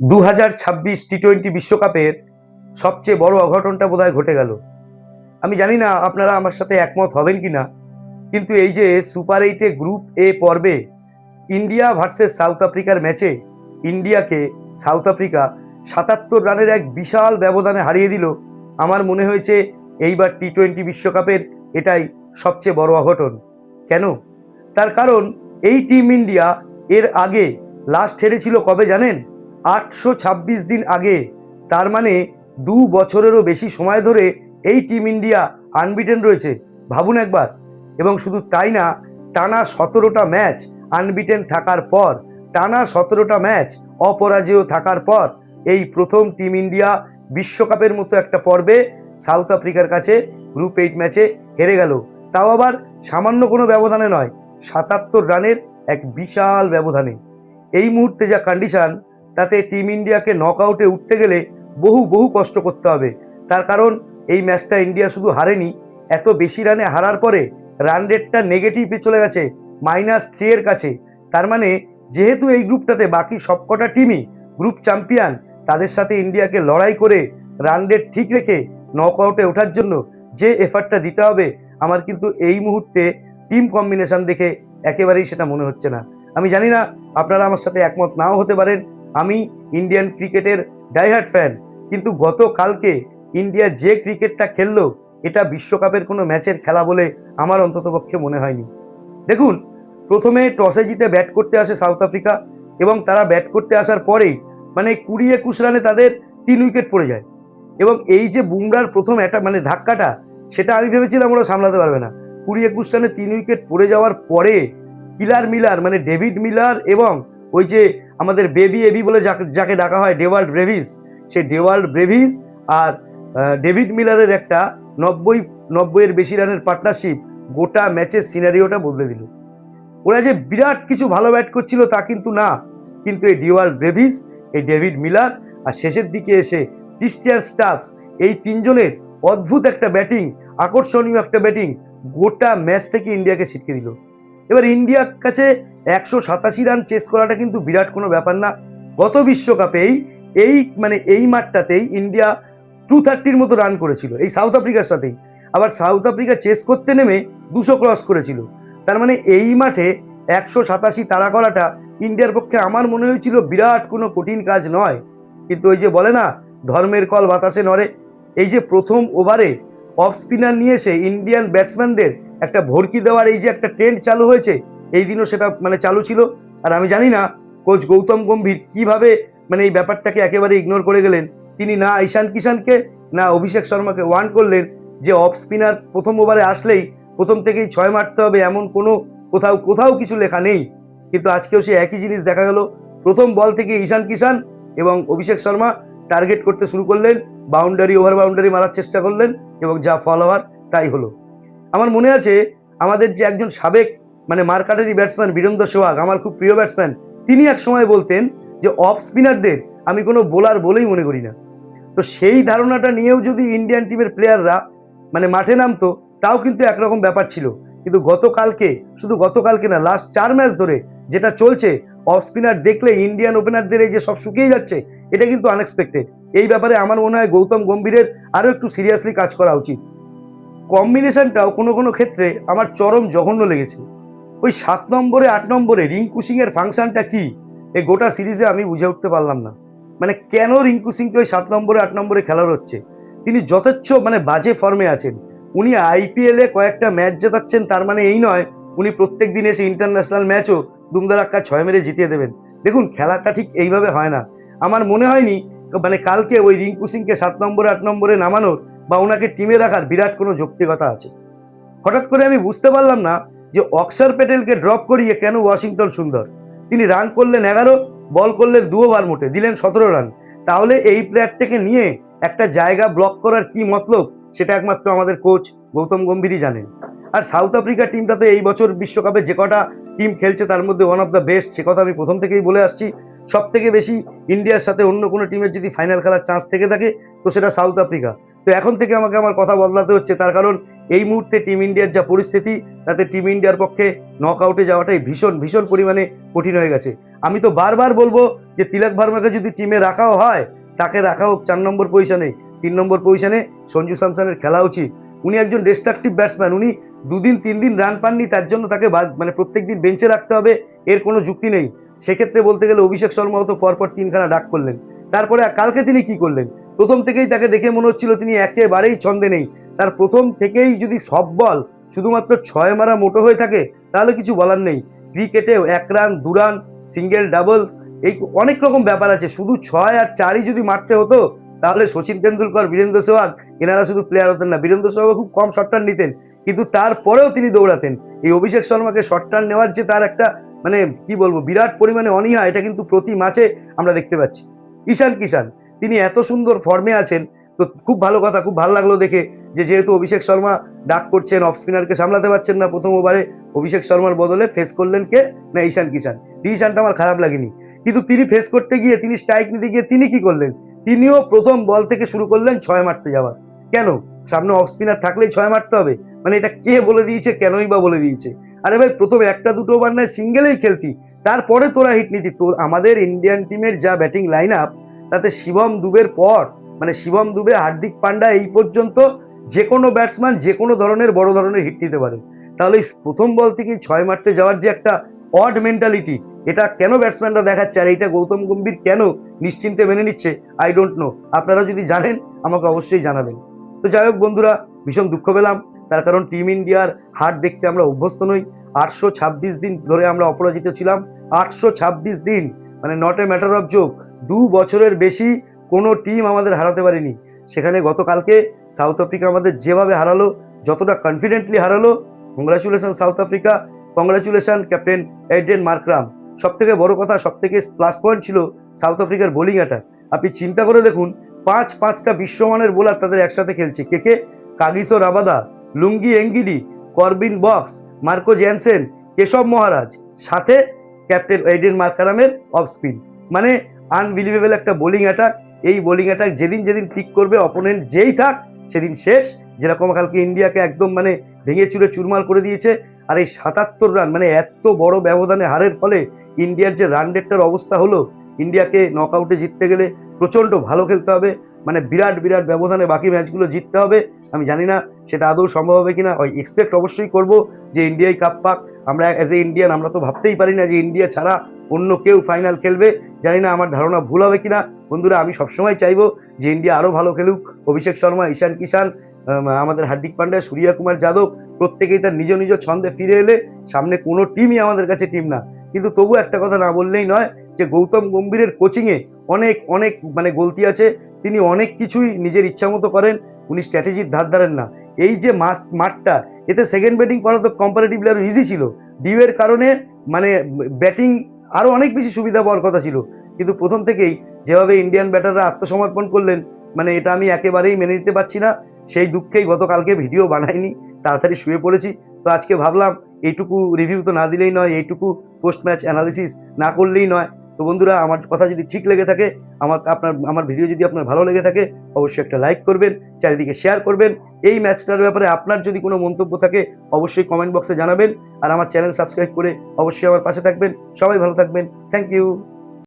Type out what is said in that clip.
দু হাজার ছাব্বিশ টি টোয়েন্টি বিশ্বকাপের সবচেয়ে বড় অঘটনটা বোধহয় ঘটে গেল। আমি জানি না আপনারা আমার সাথে একমত হবেন কি না কিন্তু এই যে সুপার এইটে গ্রুপ এ পর্বে ইন্ডিয়া ভার্সেস সাউথ আফ্রিকার ম্যাচে ইন্ডিয়াকে সাউথ আফ্রিকা সাতাত্তর রানের এক বিশাল ব্যবধানে হারিয়ে দিল, আমার মনে হয়েছে এইবার টি টোয়েন্টি বিশ্বকাপের এটাই সবচেয়ে বড় অঘটন। কেন? তার কারণ এই টিম ইন্ডিয়া এর আগে লাস্ট হেরেছিল কবে জানেন? আটশো ছাব্বিশ দিন আগে। তার মানে দু বছরেরও বেশি সময় ধরে এই টিম ইন্ডিয়া আনবিটেন রয়েছে। ভাবুন একবার। এবং শুধু তাই না, টানা সতেরোটা ম্যাচ আনবিটেন থাকার পর, টানা সতেরোটা ম্যাচ অপরাজেয় থাকার পর, এই প্রথম টিম ইন্ডিয়া বিশ্বকাপের মতো একটা পর্বে সাউথ আফ্রিকার কাছে গ্রুপ এইট ম্যাচে হেরে গেল। তাও আবার সামান্য কোনো ব্যবধানে নয়, সাতাত্তর রানের এক বিশাল ব্যবধানে। এই মুহূর্তে যা কন্ডিশন তাতে টিম ইন্ডিয়াকে নক আউটে উঠতে গেলে বহু বহু কষ্ট করতে হবে। তার কারণ, এই ম্যাচটা ইন্ডিয়া শুধু হারেনি, এত বেশি রানে হারার পরে রান রেটটা নেগেটিভে চলে গেছে, মাইনাস থ্রি এর কাছে। তার মানে যেহেতু এই গ্রুপটাতে বাকি সবকটা টিমই গ্রুপ চ্যাম্পিয়ন, তাদের সাথে ইন্ডিয়াকে লড়াই করে রান রেট ঠিক রেখে নক আউটে ওঠার জন্য যে এফার্টটা দিতে হবে, আমার কিন্তু এই মুহূর্তে টিম কম্বিনেশন দেখে একেবারেই সেটা মনে হচ্ছে না। আমি জানি না, আপনারা আমার সাথে একমত নাও হতে পারেন আমি ইন্ডিয়ান ক্রিকেটের ডাইহার্ট ফ্যান কিন্তু গতকালকে ইন্ডিয়া যে ক্রিকেটটা খেললো, এটা বিশ্বকাপের কোনো ম্যাচের খেলা বলে আমার অন্ততপক্ষে মনে হয়নি। দেখুন, প্রথমে টসে জিতে ব্যাট করতে আসে সাউথ আফ্রিকা এবং তারা ব্যাট করতে আসার পরেই মানে কুড়ি একুশ রানে তাদের তিন উইকেট পড়ে যায়। এবং এই যে বুমরার প্রথম একটা মানে ধাক্কাটা, সেটা আমি ভেবেছিলাম ওরা সামলাতে পারবে না। কুড়ি একুশ রানে তিন উইকেট পড়ে যাওয়ার পরে কিলার মিলার মানে ডেভিড মিলার এবং ওই যে আমাদের বেবি এবি বলে যাকে ডাকা হয় ডেওয়াল্ড ব্রেভিস। সে ডেওয়াল্ড ব্রেভিস আর ডেভিড মিলারের একটা নব্বই নব্বইয়ের বেশি রানের পার্টনারশিপ গোটা ম্যাচের সিনারিওটা বদলে দিল। ওরা যে বিরাট কিছু ভালো ব্যাট করছিল তা কিন্তু না। কিন্তু এই ডিওয়াল ব্রেভিস, এই ডেভিড মিলার আর শেষের দিকে এসে ক্রিস্টিয়ান স্টাফস এই তিনজনের অদ্ভুত একটা ব্যাটিং, আকর্ষণীয় একটা ব্যাটিং গোটা ম্যাচ থেকে ইন্ডিয়াকে ছিটকে দিল। এবার ইন্ডিয়ার কাছে একশো সাতাশি রান চেস করাটা কিন্তু বিরাট কোনো ব্যাপার না। গত বিশ্বকাপেই এই মানে এই মাঠটাতেই ইন্ডিয়া টু থার্টির মতো রান করেছিল, এই সাউথ আফ্রিকার সাথেই। আবার সাউথ আফ্রিকা চেস করতে নেমে দুশো ক্রস করেছিল। তার মানে এই মাঠে একশো সাতাশি তাড়া করাটা ইন্ডিয়ার পক্ষে আমার মনে হয়েছিল বিরাট কোনো কঠিন কাজ নয়। কিন্তু ওই যে বলে না, ধর্মের কল বাতাসে নড়ে। এই যে প্রথম ওভারে অফ স্পিনার নিয়ে এসে ইন্ডিয়ান ব্যাটসম্যানদের একটা ভরকি দেওয়ার এই যে একটা ট্রেন্ড চালু হয়েছে, এই দিনও সেটা মানে চালু ছিল। আর আমি জানি না কোচ গৌতম গম্ভীর কীভাবে মানে এই ব্যাপারটাকে একেবারে ইগনোর করে গেলেন। তিনি না ঈশান কিষানকে, না অভিষেক শর্মাকে ওয়ান করলেন যে অফ স্পিনার প্রথম ওভারে আসলেই প্রথম থেকেই ছয় মারতে হবে, এমন কোনো কোথাও কোথাও কিছু লেখা নেই। কিন্তু আজকেও সে একই জিনিস দেখা গেল। প্রথম বল থেকে ঈশান কিষান এবং অভিষেক শর্মা টার্গেট করতে শুরু করলেন বাউন্ডারি ওভার বাউন্ডারি মারার চেষ্টা করলেন এবং যা ফল হওয়ার তাই হলো। আমার মনে আছে আমাদের যে একজন সাবেক মানে মার্কাটারি ব্যাটসম্যান বীরেন্দ্র সেওয়াগ আমার খুব প্রিয় ব্যাটসম্যান তিনি এক সময় বলতেন যে অফ স্পিনারদের আমি কোনো বোলার বলেই মনে করি না। তো সেই ধারণাটা নিয়েও যদি ইন্ডিয়ান টিমের প্লেয়াররা মানে মাঠে নামতো, তাও কিন্তু একরকম ব্যাপার ছিল। কিন্তু গতকালকে, শুধু গতকালকে না লাস্ট চার ম্যাচ ধরে যেটা চলছে অফ স্পিনার দেখলে ইন্ডিয়ান ওপেনারদের এই যে সব শুকিয়ে যাচ্ছে, এটা কিন্তু আনএক্সপেক্টেড এই ব্যাপারে আমার মনে হয় গৌতম গম্ভীরের আরও একটু সিরিয়াসলি কাজ করা উচিত। কম্বিনেশনটাও কোনো কোনো ক্ষেত্রে আমার চরম জঘন্য লেগেছে। ওই সাত নম্বরে, আট নম্বরে রিঙ্কু সিংয়ের ফাংশনটা কি? এই গোটা সিরিজে আমি বুঝে উঠতে পারলাম না। মানে কেন রিঙ্কু সিংকে ওই সাত নম্বরে, আট নম্বরে খেলার হচ্ছে? তিনি যথেচ্ছ মানে বাজে ফর্মে আছেন। উনি আইপিএলে কয়েকটা ম্যাচ জেতাচ্ছেন, তার মানে এই নয়, উনি প্রত্যেক দিন এসে ইন্টারন্যাশনাল ম্যাচও দুমদারাক্কা ছয় মেরে জিতিয়ে দেবেন। দেখুন, খেলাটা ঠিক এইভাবে হয় না। আমার মনে হয়নি মানে কালকে ওই রিঙ্কু সিংকে সাত নম্বরে, আট নম্বরে নামানোর বা ওনাকে টিমে রাখার বিরাট কোনো যৌক্তিকতা আছে। হঠাৎ করে আমি বুঝতে পারলাম না যে অক্সার প্যাটেলকে ড্রপ করিয়ে কেন ওয়াশিংটন সুন্দর। তিনি রান করলেন এগারো, বল করলেন দু ওভার মোটে, দিলেন সতেরো রান। তাহলে এই প্লেয়ারটাকে নিয়ে একটা জায়গা ব্লক করার কি মতলব, সেটা একমাত্র আমাদের কোচ গৌতম গম্ভীরই জানেন। আর সাউথ আফ্রিকা টিমটা তো এই বছর বিশ্বকাপে যে কটা টিম খেলছে তার মধ্যে ওয়ান অফ দ্য বেস্ট সে কথা আমি প্রথম থেকেই বলে আসছি। সব থেকে বেশি ইন্ডিয়ার সাথে অন্য কোনো টিমের যদি ফাইনাল খেলার চান্স থেকে থাকে, তো সেটা সাউথ আফ্রিকা। তো এখন থেকে আমাকে আমার কথা বদলাতে হচ্ছে। তার কারণ এই মুহূর্তে টিম ইন্ডিয়ার যা পরিস্থিতি, তাতে টিম ইন্ডিয়ার পক্ষে নক আউটে যাওয়াটাই ভীষণ ভীষণ পরিমাণে কঠিন হয়ে গেছে। আমি তো বারবার বলব যে তিলক ভার্মাকে যদি টিমে রাখাও হয়, তাকে রাখা হোক, চার নম্বর পজিশনে তিন নম্বর পজিশনে সঞ্জু স্যামসনের খেলা উচিত। উনি একজন ডিস্ট্রাকটিভ ব্যাটসম্যান উনি দুদিন, তিন দিন রান পাননি, তার জন্য তাকে মানে প্রত্যেক দিন বেঞ্চে রাখতে হবে, এর কোনো যুক্তি নেই। সেক্ষেত্রে বলতে গেলে অভিষেক শর্মাও তো পরপর তিনখানা ডাক করলেন। তারপরে কালকে তিনি কি করলেন? প্রথম থেকেই তাকে দেখে মনে হচ্ছিল তিনি একেবারেই ছন্দে নেই। তার প্রথম থেকেই যদি সব বল শুধুমাত্র ছয় মারা মোটো হয়ে থাকে, তাহলে কিছু বলার নেই। ক্রিকেটেও এক রান, দু রান, সিঙ্গেল ডাবলস, এই অনেক রকম ব্যাপার আছে। শুধু ছয় আর চারই যদি মারতে হতো, তাহলে সচিন তেন্ডুলকর, বীরেন্দ্র সেহবাগ এনারা শুধু প্লেয়ার হতেন না। বীরেন্দ্র সেহবাগ খুব কম শর্ট রান নিতেন, কিন্তু তারপরেও তিনি দৌড়াতেন। এই অভিষেক শর্মাকে শর্ট রান নেওয়ার যে তার একটা মানে কি বলব, বিরাট পরিমাণে অনীহা, এটা কিন্তু প্রতি ম্যাচে আমরা দেখতে পাচ্ছি। ঈশান কিষান তিনি এত সুন্দর ফর্মে আছেন, তো খুব ভালো কথা, খুব ভালো লাগল দেখে যে যেহেতু অভিষেক শর্মা ডাক করছেন অফ স্পিনারকে সামলাতে পারছেন না প্রথম ওভারে অভিষেক শর্মার বদলে ফেস করলেন কে? না, ঈশান কিষান ঈশানটা আমার খারাপ লাগেনি। কিন্তু তিনি ফেস করতে গিয়ে, তিনি স্ট্রাইক নিতে গিয়ে তিনি কি করলেন? তিনিও প্রথম বল থেকে শুরু করলেন ছয় মারতে যাওয়ার। কেন? সামনে অফ স্পিনার থাকলেই ছয় মারতে হবে। মানে এটা কে বলে দিয়েছে, কেনই বা বলে দিয়েছে? আরে ভাই, প্রথম একটা দুটো ওভার নয় সিঙ্গেলেই খেলতি। তারপরে তোরা হিট নিতি। তো আমাদের ইন্ডিয়ান টিমের যা ব্যাটিং লাইন আপ তাতে শিবম দুবের পর মানে শিবম দুবে, হার্দিক পান্ডা এই পর্যন্ত যে কোনো ব্যাটসম্যান যে কোনো ধরনের, বড় ধরনের হিট নিতে পারে তাহলে প্রথম বল থেকেই ছয় মারতে যাওয়ার যে একটা অড মেন্টালিটি এটা কেন ব্যাটসম্যানরা দেখাচ্ছে? আর এইটা গৌতম গম্ভীর কেন নিশ্চিন্তে মেনে নিচ্ছে? আই ডোন্ট নো আপনারা যদি জানেন, আমাকে অবশ্যই জানাবেন। তো যাই হোক বন্ধুরা, ভীষণ দুঃখ পেলাম। তার কারণ টিম ইন্ডিয়ার হার দেখতে আমরা অভ্যস্ত নই। আটশো ছাব্বিশ দিন ধরে আমরা অপরাজিত ছিলাম। আটশো ছাব্বিশ দিন মানে not a matter of joke দু বছরের বেশি কোনো টিম আমাদের হারাতে পারেনি। সেখানে গতকালকে সাউথ আফ্রিকা আমাদের যেভাবে হারালো, যতটা কনফিডেন্টলি হারালো congratulation South Africa congratulation captain Aiden Markram সব থেকে বড় কথা সব থেকে প্লাস পয়েন্ট ছিল সাউথ আফ্রিকার বোলিং অ্যাটাক আপনি চিন্তা করে দেখুন, পাঁচ পাঁচটা বিশ্বমানের বোলার তাদের একসাথে খেলছে। কে কে? Kagiso Rabada, Lungi Ngidi, Corbin box, Marco Jansen Keshav Maharaj. সাথে ক্যাপ্টেন এডেন মার্কারামের অফ স্পিন মানে আনবিলিভেবল একটা বোলিং অ্যাটাক এই বোলিং অ্যাটাক যেদিন যেদিন ক্লিক করবে অপোনেন্ট যেই থাক, সেদিন শেষ। যেরকম কালকে ইন্ডিয়াকে একদম মানে ভেঙে চুরে চুরমাল করে দিয়েছে, আর এই সাতাত্তর রান মানে এত বড় ব্যবধানে হারের ফলে ইন্ডিয়ার যে রান রেটটার অবস্থা হলো, ইন্ডিয়াকে নক আউটে জিততে গেলে প্রচণ্ড ভালো খেলতে হবে। মানে বিরাট বিরাট ব্যবধানে বাকি ম্যাচগুলো জিততে হবে। আমি জানি না সেটা আদৌ সম্ভব হবে কিনা। ওই এক্সপেক্ট অবশ্যই করব যে ইন্ডিয়াই কাপ পাক। আমরা অ্যাজ এ ইন্ডিয়ান আমরা তো ভাবতেই পারি না যে ইন্ডিয়া ছাড়া অন্য কেউ ফাইনাল খেলবে, জানি না আমার ধারণা ভুল হবে কিনা। বন্ধুরা, আমি সবসময় চাইব যে ইন্ডিয়া আরও ভালো খেলুক। অভিষেক শর্মা, ঈশান কিষান আমাদের হার্দিক পান্ডা, সূর্যা কুমার যাদব, প্রত্যেকেই তার নিজ নিজ ছন্দে ফিরে এলে সামনে কোনো টিমই আমাদের কাছে টিম না। কিন্তু তবু একটা কথা না বললেই নয় যে গৌতম গম্ভীরের কোচিংয়ে অনেক অনেক মানে গলতি আছে। তিনি অনেক কিছুই নিজের ইচ্ছা মতো করেন, উনি স্ট্র্যাটেজির ধার ধারেন না। এই যে মাস, মাঠটা, এতে সেকেন্ড ব্যাটিং করা তো কম্পারেটিভলি আরও ইজি ছিল। ডিউয়ের কারণে মানে ব্যাটিং আরও অনেক বেশি সুবিধা পাওয়ার কথা ছিল। কিন্তু প্রথম থেকেই যেভাবে ইন্ডিয়ান ব্যাটাররা আত্মসমর্পণ করলেন মানে এটা আমি একেবারেই মেনে নিতে পারছি না। সেই দুঃখেই গতকালকে ভিডিও বানাইনি, তাড়াতাড়ি শুয়ে পড়েছি। তো আজকে ভাবলাম এইটুকু রিভিউ তো না দিলেই নয়, এইটুকু পোস্ট ম্যাচ অ্যানালিসিস না করলেই নয়। তো বন্ধুরা, আমার কথা যদি ঠিক লেগে থাকে, আমার আপনার, আমার ভিডিও যদি আপনার ভালো লেগে থাকে, অবশ্যই একটা লাইক করবেন চারিদিকে শেয়ার করবেন। এই ম্যাচটার ব্যাপারে আপনার যদি কোনো মন্তব্য থাকে, অবশ্যই কমেন্ট বক্সে জানাবেন। আর আমার চ্যানেল সাবস্ক্রাইব করে অবশ্যই আমার পাশে থাকবেন। সবাই ভালো থাকবেন। Thank you